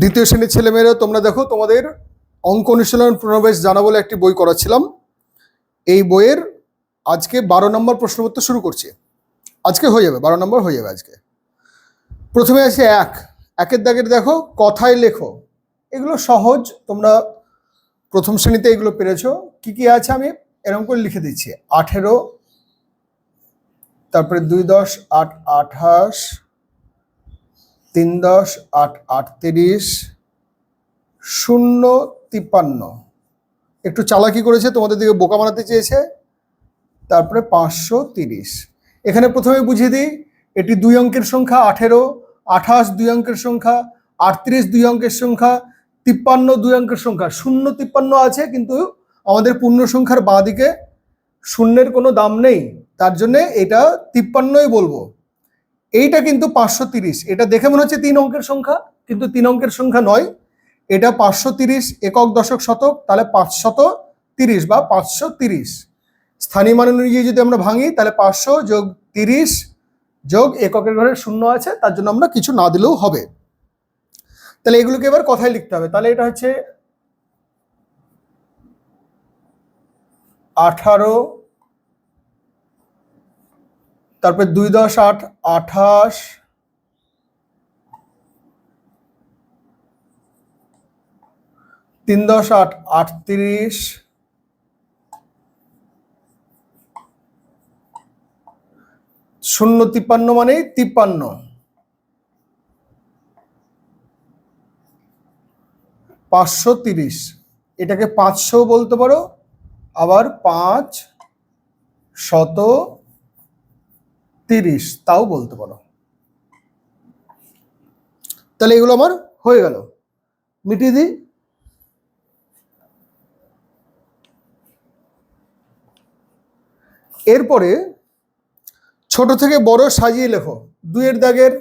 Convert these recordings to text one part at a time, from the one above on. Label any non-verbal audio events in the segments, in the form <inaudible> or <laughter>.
দ্বিতীয় শ্রেণির ছেলেমেয়েরা তোমরা দেখো, তোমাদের অঙ্ক অনুশীলন প্রণবেশ জানা বলে একটি বই করাচ্ছিলাম। এই বইয়ের আজকে বারো নম্বর প্রশ্নোত্তর শুরু করছি। আজকে হয়ে যাবে, বারো নম্বর হয়ে যাবে আজকে। প্রথমে আছে এক। একের দাগের দেখো, কথায় লেখো। এগুলো সহজ, তোমরা প্রথম শ্রেণীতে এগুলো পেরেছ। কি কি আছে আমি এরকম করে লিখে দিচ্ছি। আঠেরো, তারপরে দুই দশ, আট, আঠাশ তিন দশ আট আটত্রিশ, শূন্য তিপ্পান্ন। একটু চালাকি করেছে, তোমাদের দিকে বোকা বানাতে চেয়েছে। তারপরে পাঁচশো তিরিশ। এখানে প্রথমে বুঝিয়ে দিই, এটি দুই অঙ্কের সংখ্যা, আঠেরো, আঠাশ দুই অঙ্কের সংখ্যা, আটত্রিশ দুই অঙ্কের সংখ্যা, তিপ্পান্ন দুই অঙ্কের সংখ্যা। শূন্য তিপ্পান্ন আছে, কিন্তু আমাদের পূর্ণ সংখ্যার বাঁ দিকে শূন্যের কোনো দাম নেই। তার জন্যে এটা তিপ্পান্নই বলব। এইটা কিন্তু পাঁচশো তিরিশ। এটা দেখে মনে হচ্ছে তিন অঙ্কের সংখ্যা, কিন্তু তিন অঙ্কের সংখ্যা নয়। এটা পাঁচশো তিরিশ একক দশক শতক, তাহলে পাঁচশত তিরিশ বা পাঁচশো তিরিশ। স্থানীয় মান অনুযায়ী যদি আমরা ভাঙি, তাহলে পাঁচশো যোগ তিরিশ যোগ এককের ঘরে শূন্য আছে, তার জন্য আমরা কিছু না দিলেও হবে। তাহলে এগুলোকে এবার কথায় লিখতে হবে। তাহলে এটা হচ্ছে আঠারো তারপরে দুই দশ আট, আঠাশ। তিন দশ আট, আটত্রিশ। শূন্য তিপ্পান্ন মানেই তিপ্পান্ন। পাঁচশো তিরিশ। এটাকে পাঁচশো বলতে পারো, আবার পাঁচ, শত। তিরিশ, তাও বলতে পারো। তাহলে এগুলো আমার হয়ে গেল। মিটিয়ে দিই। এরপরে ছোট থেকে বড় সাজিয়ে লেখো। দুইয়ের দাগের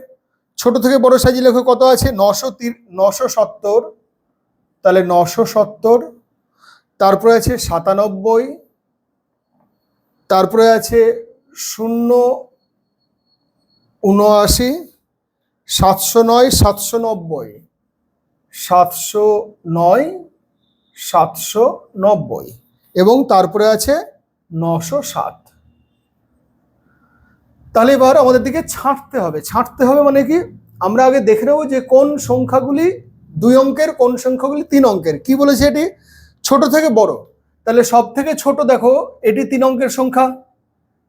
ছোট থেকে বড় সাজিয়ে লেখো কত আছে? নশো তির, নশো সত্তর। তাহলে নশো সত্তর। তারপরে আছে সাতানব্বই। তারপরে আছে শূন্য উনআশি সাতশো নয়, সাতশো নব্বই। সাতশো নয়, সাতশো নব্বই। এবং তারপরে আছে নশো সাত। তাহলে এবার আমাদের দিকে ছাঁটতে হবে। ছাঁটতে হবে মানে কি? আমরা আগে দেখে নেব যে কোন সংখ্যাগুলি দুই অঙ্কের, কোন সংখ্যাগুলি তিন অঙ্কের। কি বলেছে এটি? ছোট থেকে বড়। তাহলে সব থেকে ছোট দেখো, এটি তিন অঙ্কের সংখ্যা।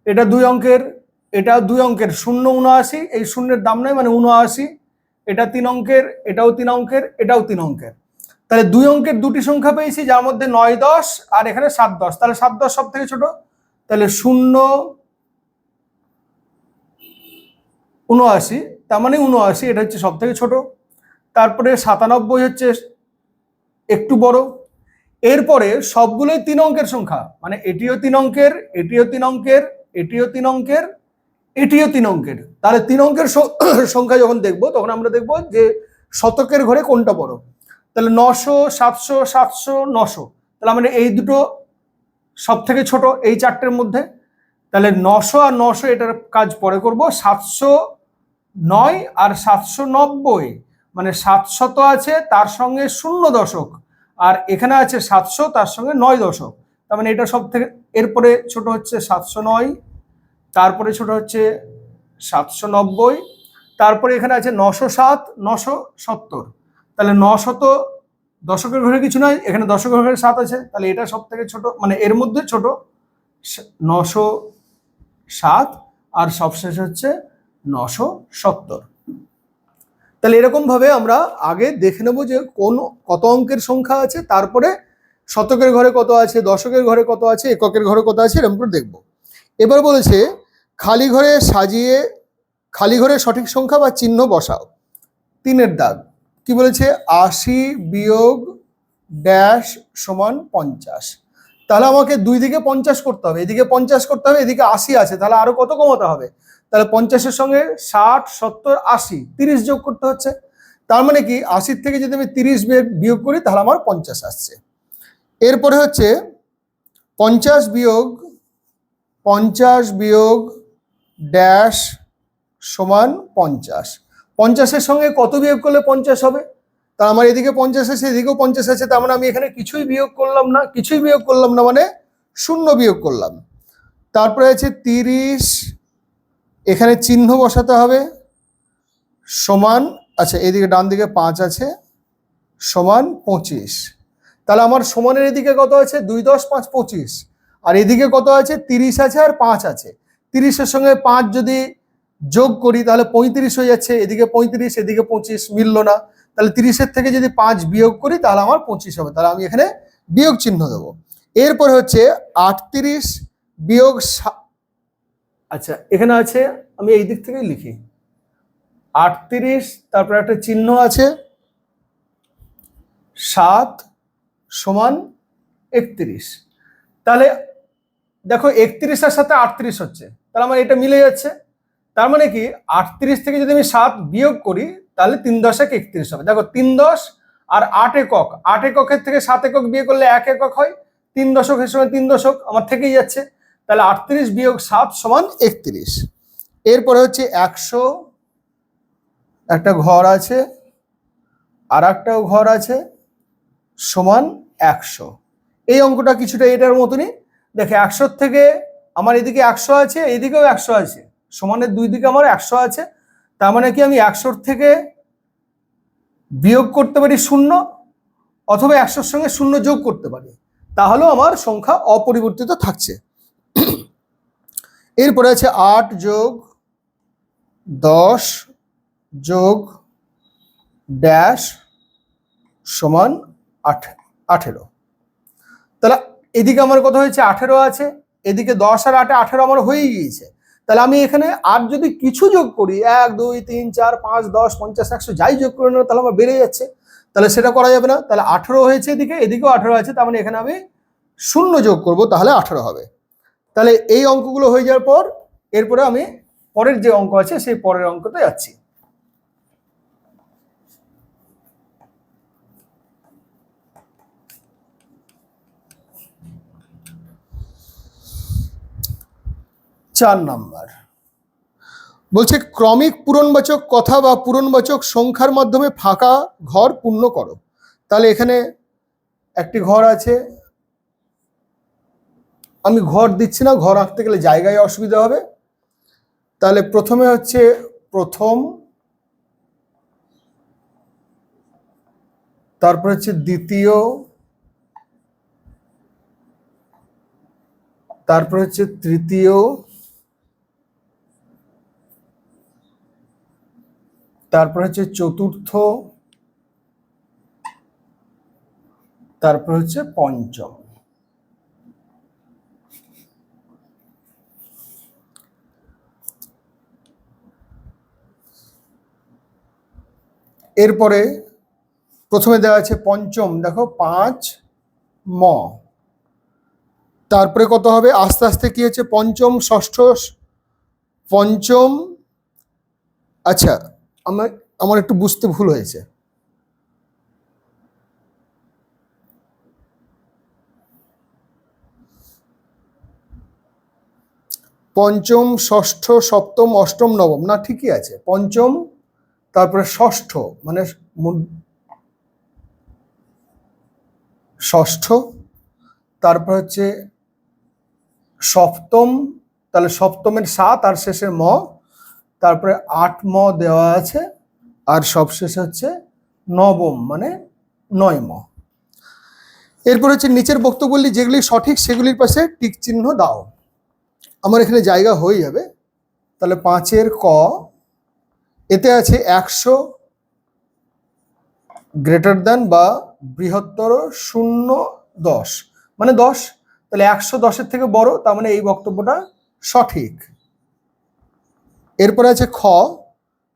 এটা দুই অঙ্কের এটা দুই অঙ্কের, শূন্য উনআশি, এই শূন্যের দাম নয় মানে উনআশি, এটা তিন অঙ্কের, এটাও তিন অঙ্কের, এটাও তিন অঙ্কের। তাহলে দুই অঙ্কের দুটি সংখ্যা পেয়েছি, যার মধ্যে নয় দশ আর এখানে সাত দশ। তাহলে সাত দশ সব থেকে ছোট। তাহলে শূন্য উনআশি, তার মানে উনআশি, এটা হচ্ছে সব থেকে ছোট। তারপরে সাতানব্বই হচ্ছে একটু বড়। এরপরে সবগুলোই তিন অঙ্কের সংখ্যা মানে এটিও তিন অঙ্কের, এটিও তিন অঙ্কের, এটিও তিন অঙ্কের এটিও তিন অঙ্কের। তাহলে তিন অঙ্কের <coughs> সংখ্যা যখন দেখব, তখন আমরা দেখব যে শতকের ঘরে কোনটা বড়? তাহলে নশো, সাতশো সাতশো, নশো। তাহলে আমরা এই দুটো সব থেকে ছোট, এই চারটের মধ্যে। তাহলে নশো আর নশো এটার কাজ পরে করব। সাতশো নয় আর সাতশো নব্বই। মানে সাতশত আছে, তার সঙ্গে শূন্য দশক। আর এখানে আছে সাতশো, তার সঙ্গে নয় দশক। তার মানে এটা সব থেকে এরপরে ছোট হচ্ছে সাতশো নয় তারপরে ছোট হচ্ছে সাতশো নব্বই, তারপরে এখানে আছে নশো সাত, নশো সত্তর। তাহলে নশত দশকের ঘরে কিছু নয় এখানে দশকের ঘরে সাত আছে, তাহলে এটা সব থেকে ছোট মানে এর মধ্যে ছোট নশো সাত আর সবশেষ হচ্ছে নশো সত্তর। তাহলে এরকমভাবে আমরা আগে দেখে নেব যে কোন, কত অঙ্কের সংখ্যা আছে, তারপরে শতকের ঘরে কত আছে, দশকের ঘরে কত আছে, এককের ঘরে কত আছে, এরকম করে দেখব। এবার বলেছে খালি ঘরে সাজিয়ে, খালি ঘরে সঠিক সংখ্যা বা চিহ্ন বসাও। তিনের দাগ, কি বলেছে? আশি বিয়োগ ড্যাশ সমান পঞ্চাশ। তাহলে আমাকে দুই দিকে পঞ্চাশ করতে হবে। এদিকে পঞ্চাশ করতে হবে, এদিকে আশি আছে। তাহলে আরও কত কমাতে হবে? তাহলে পঞ্চাশের সঙ্গে ষাট, সত্তর, আশি, তিরিশ যোগ করতে হচ্ছে। তার মানে কি? আশির থেকে যদি আমি তিরিশ বিয়োগ করি, তাহলে আমার পঞ্চাশ আসছে। এরপরে হচ্ছে পঞ্চাশ বিয়োগ পঞ্চাশ বিয়োগ ড্যাশ সমান পঞ্চাশ। পঞ্চাশের সঙ্গে কত বিয়োগ করলে পঞ্চাশ হবে? তা আমার এদিকে পঞ্চাশ আছে, এদিকেও পঞ্চাশ আছে, তার মানে আমি এখানে কিছুই বিয়োগ করলাম না, কিছুই বিয়োগ করলাম না মানে শূন্য বিয়োগ করলাম। তারপরে আছে তিরিশ, এখানে চিহ্ন বসাতে হবে। সমান আচ্ছা এদিকে ডান দিকে পাঁচ আছে, সমান পঁচিশ। তাহলে আমার সমানের এদিকে কত আছে? দুই দশ পাঁচ পঁচিশ। আর এদিকে কত আছে? তিরিশ আছে আর পাঁচ আছে। তিরিশের সঙ্গে পাঁচ যদি যোগ করি, তাহলে পঁয়ত্রিশ হয়ে যাচ্ছে। এদিকে পঁয়ত্রিশ, এদিকে পঁচিশ, মিললো না। তাহলে তিরিশের থেকে যদি পাঁচ বিয়োগ করি, তাহলে আমার পঁচিশ হবে। তাহলে আমি এখানে বিয়োগ চিহ্ন দেবো। এরপরে হচ্ছে আটত্রিশ বিয়োগ আচ্ছা এখানে আছে, আমি এই দিক থেকেই লিখি। আটত্রিশ, তারপর একটা চিহ্ন আছে। সাত সমান একত্রিশ। তাহলে দেখো একত্রিশের সাথে আটত্রিশ হচ্ছে। তাহলে আমার এটা মিলে যাচ্ছে। তার মানে কি? আটত্রিশ থেকে যদি আমি সাত বিয়োগ করি, তাহলে তিন দশক একত্রিশ হবে। দেখো তিন দশ আর আট একক। আট এককের থেকে সাত একক বিয়ে করলে এক একক হয়। তিন দশকের সময় তিন দশক, আমার থেকেই যাচ্ছে। তাহলে আটত্রিশ বিয়োগ সাত সমান একত্রিশ। এরপরে হচ্ছে একশো, একটা ঘর আছে আর একটাও ঘর আছে, সমান একশো। এই অঙ্কটা কিছুটা এটার মতনই দেখে একশোর থেকে আমার এদিকে একশো আছে এদিকেও একশো আছে। সমানের দুই দিকে আমার একশো আছে। তার মানে কি আমি একশোর থেকে বিয়োগ করতে পারি শূন্য অথবা একশোর সঙ্গে শূন্য যোগ করতে পারি? তাহলেও আমার সংখ্যা অপরিবর্তিত থাকছে। এরপরে আছে আট যোগ দশ যোগ ড্যাশ সমান আট আঠেরো। তাহলে এদিকে আমার কত হয়েছে আঠেরো আছে, এদিকে দশ আর আটে আঠেরো আমার হয়েই গিয়েছে। তাহলে আমি এখানে আর যদি কিছু যোগ করি, এক, দুই, তিন, চার, পাঁচ, দশ, পঞ্চাশ, একশো যাই যোগ করে নেব তাহলে আমার বেড়ে যাচ্ছে। তাহলে সেটা করা যাবে না। তাহলে আঠেরো হয়েছে এদিকে, এদিকেও আঠেরো আছে, তার মানে এখানে আমি শূন্য যোগ করব, তাহলে আঠেরো হবে। তাহলে এই অঙ্কগুলো হয়ে যাওয়ার পর, এরপরে আমি পরের যে অঙ্ক আছে, সেই পরের অঙ্কতে যাচ্ছি। চার নাম্বার। বলছে, ক্রমিক পূরণবাচক কথা বা পূরণবাচক সংখ্যার মাধ্যমে ফাঁকা ঘর পূর্ণ করো। তাহলে এখানে একটি ঘর আছে। আমি ঘর দিচ্ছি না, ঘর আঁকতে গেলে জায়গায় অসুবিধা হবে। তাহলে প্রথমে হচ্ছে, প্রথম, তারপর হচ্ছে দ্বিতীয়, তারপর হচ্ছে তৃতীয় তারপর হচ্ছে চতুর্থ, তারপর হচ্ছে পঞ্চম। এরপরে প্রথমে দেওয়া আছে পঞ্চম, দেখো পাঁচ, ম। তারপরে কত হবে? আস্তে আস্তে কি হচ্ছে? পঞ্চম, ষষ্ঠ, পঞ্চম আচ্ছা আমার আমার একটু বুঝতে ভুল হয়েছে। পঞ্চম, ষষ্ঠ, সপ্তম, অষ্টম, নবম, না ঠিকই আছে। পঞ্চম, তারপরে ষষ্ঠ মানে ষষ্ঠ, তারপর হচ্ছে সপ্তম, তাহলে সপ্তমের সাত আর শেষের ম তারপরে আট ম দেওয়া আছে, আর সবশেষ হচ্ছে নবম মানে নয় ম। এরপর হচ্ছে নিচের বক্তব্যগুলি, যেগুলি সঠিক সেগুলির পাশে টিক চিহ্ন দাও। আমার এখানে জায়গা হয়ে যাবে। তাহলে পাঁচের ক, এতে আছে একশো গ্রেটার দ্যান বা বৃহত্তর শূন্য দশ। মানে দশ? তাহলে একশো দশের থেকে বড়, তার মানে এই বক্তব্যটা সঠিক। এরপরে আছে খ,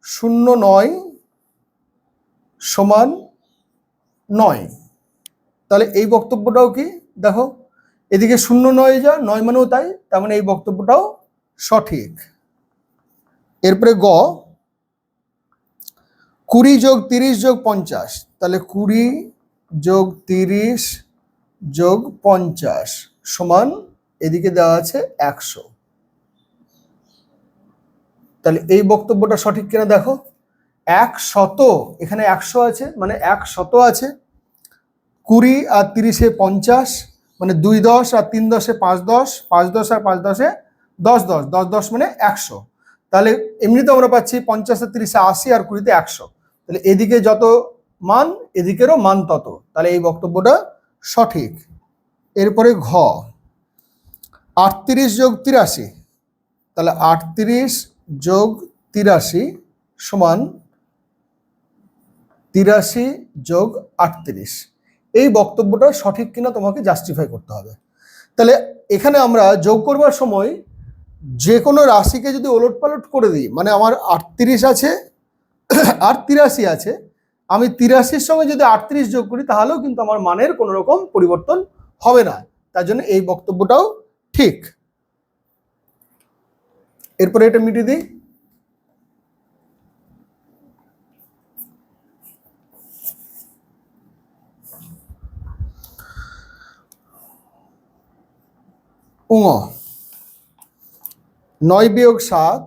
শূন্য নয় সমান নয়। তাহলে এই বক্তব্যটাও কি? দেখো, এদিকে শূন্য নয় যা, নয় মানেও তাই, তার মানে এই বক্তব্যটাও সঠিক। এরপরে গ, কুড়ি যোগ তিরিশ যোগ পঞ্চাশ। তাহলে কুড়ি যোগ তিরিশ যোগ পঞ্চাশ সমান এদিকে দেওয়া আছে একশো। তাহলে এই বক্তব্যটা সঠিক কিনা দেখো। এক শত এখানে একশো আছে মানে এক শত আছে। কুড়ি আর তিরিশে পঞ্চাশ মানে দুই দশ আর তিন দশে পাঁচ দশ পাঁচ দশ আর পাঁচ দশে দশ দশ দশ দশ মানে একশো। তাহলে এমনিতে আমরা পাচ্ছি পঞ্চাশ আর তিরিশে, আশি আর কুড়িতে একশো। তাহলে এদিকে যত মান, এদিকেরও মান তত। তাহলে এই বক্তব্যটা সঠিক। এরপরে ঘ। আটত্রিশ যোগ তিরাশি, তাহলে আটত্রিশ যোগ তিরাশি সমান তিরাশি যোগ আটত্রিশ। এই বক্তব্যটা সঠিক কিনা তোমাকে জাস্টিফাই করতে হবে। তাহলে এখানে আমরা যোগ করবার সময় যে কোনো রাশিকে যদি ওলট পালট করে দিই মানে আমার আটত্রিশ আছে, আর তিরাশি আছে, আমি তিরাশির সঙ্গে যদি আটত্রিশ যোগ করি, তাহলেও কিন্তু আমার মানের কোনো রকম পরিবর্তন হবে না। তার জন্য এই বক্তব্যটাও ঠিক। এরপরে এটা মিটিয়ে দিই। উঙ। নয় বিয়োগ সাত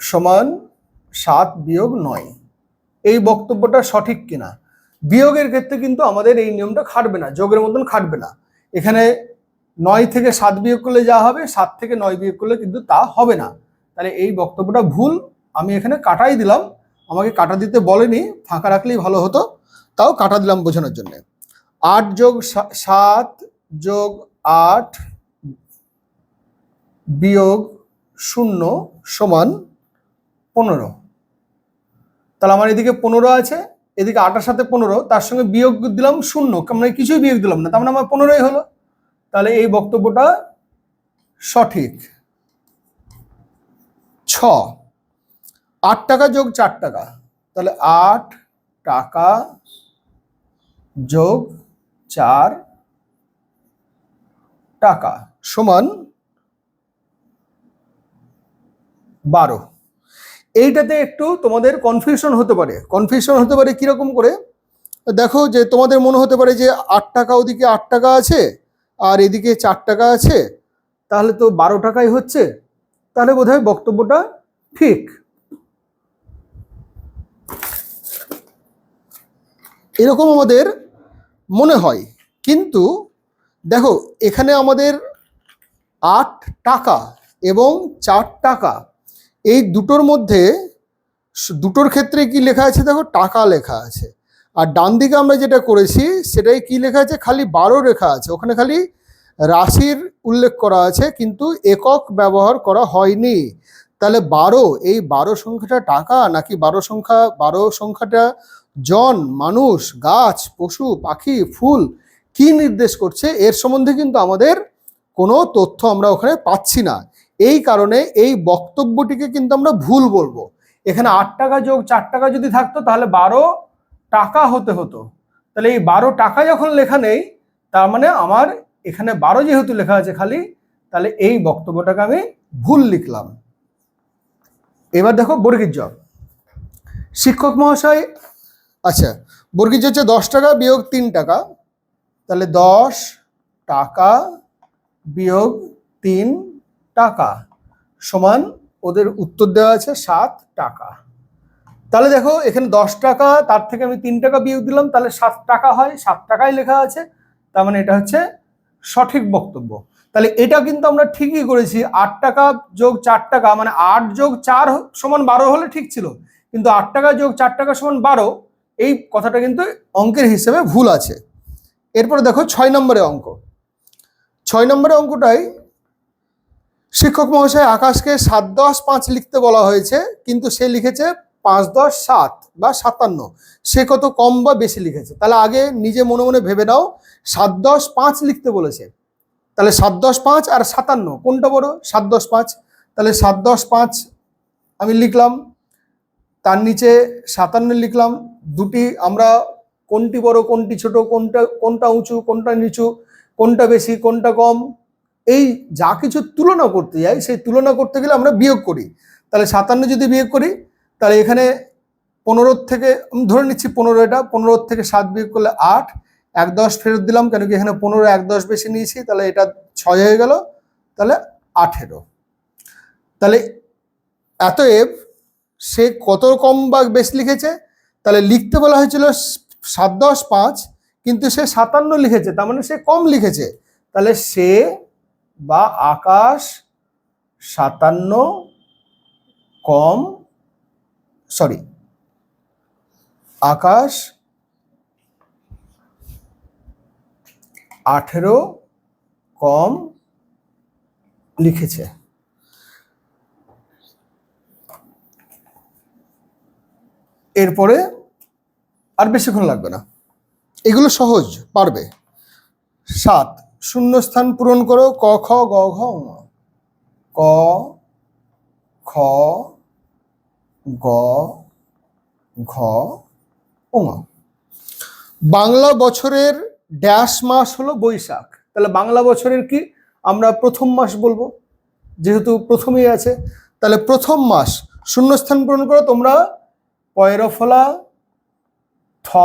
সমান সাত বিয়োগ নয়। এই বক্তব্যটা সঠিক কিনা? বিয়োগের ক্ষেত্রে কিন্তু আমাদের এই নিয়মটা খাটবে না, যোগের মতন খাটবে না। এখানে নয় থেকে সাত বিয়োগ করলে যা হবে, সাত থেকে নয় বিয়োগ করলে কিন্তু তা হবে না। তাহলে এই বক্তব্যটা ভুল, আমি এখানে কাটাই দিলাম। আমাকে কাটা দিতে বলেনি, ফাঁকা রাখলেই ভালো হতো, তাও কাটা দিলাম বোঝানোর জন্য। আট যোগ সাত যোগ আট বিয়োগ শূন্য সমান পনেরো। তাহলে আমার এদিকে পনেরো আছে, এদিকে আটার সাথে পনেরো, তার সঙ্গে বিয়োগ দিলাম শূন্য মানে কিছুই বিয়োগ দিলাম না, তার মানে আমার পনেরোই হলো। তাহলে এই বক্তব্যটা সঠিক। ছ, আট টাকা যোগ চার টাকা, তাহলে আট টাকা যোগ চার টাকা সমান বারো। এইটাতে একটু তোমাদের কনফিউশন হতে পারে। কনফিউশন হতে পারে কীরকম করে? দেখো যে তোমাদের মনে হতে পারে যে আট টাকা ওদিকে আট টাকা আছে আর এদিকে চার টাকা আছে, তাহলে তো বারো টাকাই হচ্ছে। তাহলে বোধহয় বক্তব্যটা ঠিক। এরকম আমাদের মনে হয়। কিন্তু দেখো, এখানে আমাদের আট টাকা এবং চার টাকা, এই দুটোর মধ্যে দুটোর ক্ষেত্রে কি লেখা আছে? দেখো, টাকা লেখা আছে। আর ডান দিকে আমরা যেটা করেছি, সেটাই কি লেখা আছে? খালি বারো রেখা আছে। ওখানে খালি রাশির উল্লেখ করা আছে, কিন্তু একক ব্যবহার করা হয়নি। তাহলে বারো, এই বারো সংখ্যাটা টাকা নাকি বারো সংখ্যা, বারো সংখ্যাটা জন, মানুষ, গাছ, পশু, পাখি, ফুল? কি নির্দেশ করছে? এর সম্বন্ধে কিন্তু আমাদের কোনো তথ্য আমরা ওখানে পাচ্ছি না। এই কারণে এই বক্তব্যটিকে কিন্তু আমরা ভুল বলব। এখানে আট টাকা যোগ চার টাকা যদি থাকতো, তাহলে বারো টাকা হতে হতো। তাহলে এই বারো টাকা যখন লেখা নেই, তার মানে আমার এখানে বারো যেহেতু লেখা আছে খালি, তাহলে এই বক্তব্যটাকে আমি ভুল লিখলাম। এবার দেখো বর্গীর জ শিক্ষক মহাশয় আচ্ছা বর্গীর হচ্ছে দশ টাকা বিয়োগ তিন টাকা। তাহলে দশ টাকা বিয়োগ তিন টাকা সমান ওদের উত্তর দেওয়া আছে সাত টাকা। তাহলে দেখো, এখানে দশ টাকা, তার থেকে আমি তিন টাকা বিয়োগ দিলাম, তাহলে সাত টাকা হয়, সাত টাকাই লেখা আছে। তার মানে এটা হচ্ছে সঠিক বক্তব্য। তাহলে এটা কিন্তু আমরা ঠিকই করেছি, আট টাকা যোগ চার টাকা মানে আট যোগ চার সমান বারো হলে ঠিক ছিল, কিন্তু আট টাকা যোগ চার টাকা সমান বারো, এই কথাটা কিন্তু অঙ্কের হিসেবে ভুল আছে। এরপরে দেখো, ছয় নম্বরে অঙ্ক। ছয় নম্বরে অঙ্কটাই শিক্ষক মহাশয় আকাশকে সাত দশ পাঁচ লিখতে বলা হয়েছে, কিন্তু সে লিখেছে পাঁচ দশ সাত বা সাতান্ন, সে কত কম বা বেশি লিখেছে? তাহলে আগে নিজে মনে মনে ভেবে নাও, সাত দশ পাঁচ লিখতে বলেছে। তাহলে সাত দশ পাঁচ আর সাতান্ন, কোনটা বড়? সাত দশ পাঁচ। তাহলে সাত দশ পাঁচ আমি লিখলাম, তার নিচে সাতান্ন লিখলাম, দুটি আমরা কোনটি বড়, কোনটি ছোট, কোনটা কোনটা উঁচু, কোনটা নিচু, কোনটা বেশি, কোনটা কম, এই যা কিছু তুলনা করতে যাই, সেই তুলনা করতে গেলে আমরা বিয়োগ করি। তাহলে সাতান্ন যদি বিয়োগ করি তাহলে এখানে পনেরোর থেকে ধরে নিচ্ছি পনেরো এটা পনেরোর থেকে সাত বিয়োগ করলে আট, এক দশ ফেরত দিলাম, কেন কি এখানে পনেরো, এক দশ বেশি নিয়েছি, তাহলে এটা ছয় হয়ে গেল, তাহলে আঠেরো। তাহলে এতএব সে কত কম বা বেশি লিখেছে? তাহলে লিখতে বলা হয়েছিল সাত দশ পাঁচ, কিন্তু সে সাতান্ন লিখেছে, তার মানে সে কম লিখেছে। তাহলে সে বা আকাশ সাতান্ন কম সরি আকাশ আঠেরো কম লিখেছে। এরপরে আর বেশিক্ষণ লাগবে না। এগুলো সহজ, পারবে। সাত, শূন্যস্থান পূরণ করো। ক, খ, গ, ঘ ক, খ গ, ঘ ও ঙ। বাংলা বছরের ড্যাশ মাস হলো বৈশাখ। তাহলে বাংলা বছরের কি? আমরা প্রথম মাস বলব। যেহেতু প্রথমেই আছে, তাহলে প্রথম মাস শূন্যস্থান পূরণ করো তোমরা। পয়রফলা, থ,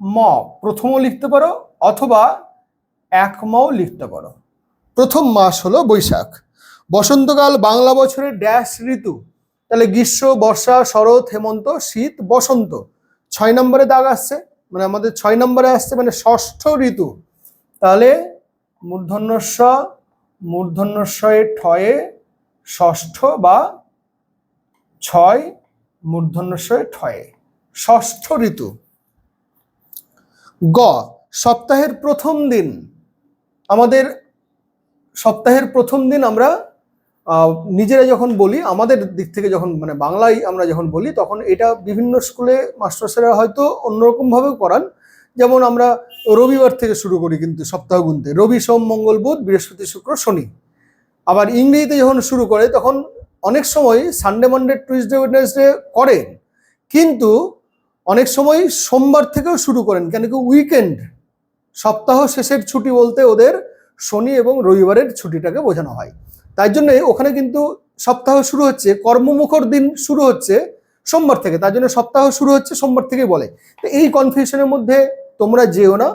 ম, প্রথমও লিখতে পারো, অথবা এক মও লিখতে পারো। প্রথম মাস হলো বৈশাখ। বসন্তকাল বাংলা বছরের ড্যাশ ঋতু। তাহলে গ্রীষ্ম, বর্ষা, শরৎ, হেমন্ত, শীত, বসন্ত ছয় নম্বরে দাগ আসছে মানে আমাদের ছয় নম্বরে আসছে মানে ষষ্ঠ ঋতু। তাহলে মূর্ধন্যস্ব মূর্ধন্যস্বয়ে ঠয়ে ষষ্ঠ বা ছয় মূর্ধন্যস্বয়ে ঠয়ে ষষ্ঠ ঋতু। গ, সপ্তাহের প্রথম দিন। আমাদের সপ্তাহের প্রথম দিন আমরা নিজেরা যখন বলি, আমাদের দিক থেকে যখন মানে বাংলায় আমরা যখন বলি, তখন এটা বিভিন্ন স্কুলে মাস্টার মাস্টারসেরা হয়তো অন্যরকমভাবেও করান যেমন আমরা রবিবার থেকে শুরু করি কিন্তু সপ্তাহ গুনতে। রবি, সোম, মঙ্গল, বুধ, বৃহস্পতি, শুক্র, শনি। আবার ইংরেজিতে যখন শুরু করে, তখন অনেক সময় সানডে মানডে টুইসডে ওয়েডনেসডে করেন। কিন্তু অনেক সময় সোমবার থেকেও শুরু করেন, কেন কি উইকেন্ড সপ্তাহ শেষের ছুটি বলতে ওদের শনি এবং রবিবারের ছুটিটাকে বোঝানো হয়। তাই জন্য ওখানে কিন্তু সপ্তাহ শুরু হচ্ছে, কর্মমুখর দিন শুরু হচ্ছে সোমবার থেকে। তার জন্য সপ্তাহ শুরু হচ্ছে সোমবার থেকেই বলে। তো এই কনফিউশনের মধ্যে তোমরা যেও না।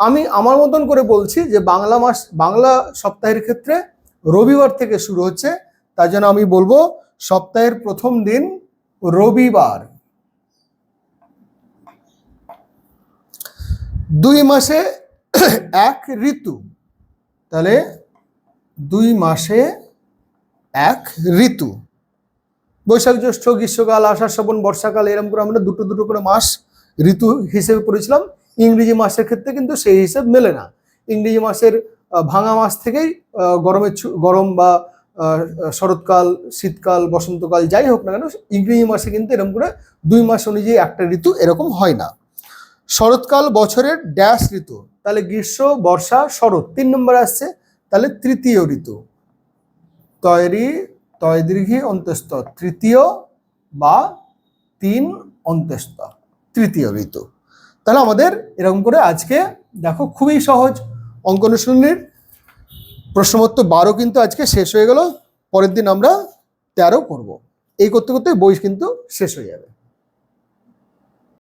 আমি আমার মতন করে বলছি যে বাংলা মাস, বাংলা সপ্তাহের ক্ষেত্রে রবিবার থেকে শুরু হচ্ছে। তার জন্য আমি বলব সপ্তাহের প্রথম দিন রবিবার। দুই মাসে এক ঋতু। তাহলে দুই মাসে এক ঋতু। বৈশাখ, জ্যৈষ্ঠ, গ্রীষ্মকাল, আষাঢ়, শ্রাবণ, বর্ষাকাল, এরকম করে আমরা দুটো দুটো করে মাস ঋতু হিসেবে পড়েছিলাম। ইংরেজি মাসের ক্ষেত্রে কিন্তু সেই হিসেব মেলে না। ইংরেজি মাসের ভাঙা মাস থেকেই গরমের গরম বা শরৎকাল, শীতকাল, বসন্তকাল যাই হোক না কেন, ইংরেজি মাসে কিন্তু এরকম করে দুই মাস অনুযায়ী একটা ঋতু এরকম হয় না। শরৎকাল বছরের ড্যাশ ঋতু। তাহলে গ্রীষ্ম, বর্ষা, শরৎ তিন নম্বরে আসছে। তাহলে তৃতীয় ঋতু। তৈরি তয় দীর্ঘী অন্তস্থ তৃতীয় বা তিন অন্ত্যস্ত তৃতীয় ঋতু। তাহলে আমাদের এরকম করে আজকে দেখো খুবই সহজ অঙ্ক অনুশীলনীর প্রশ্নপত্র বারো কিন্তু আজকে শেষ হয়ে গেল, পরের দিন আমরা তেরো করব এই করতে করতে বই কিন্তু শেষ হয়ে যাবে।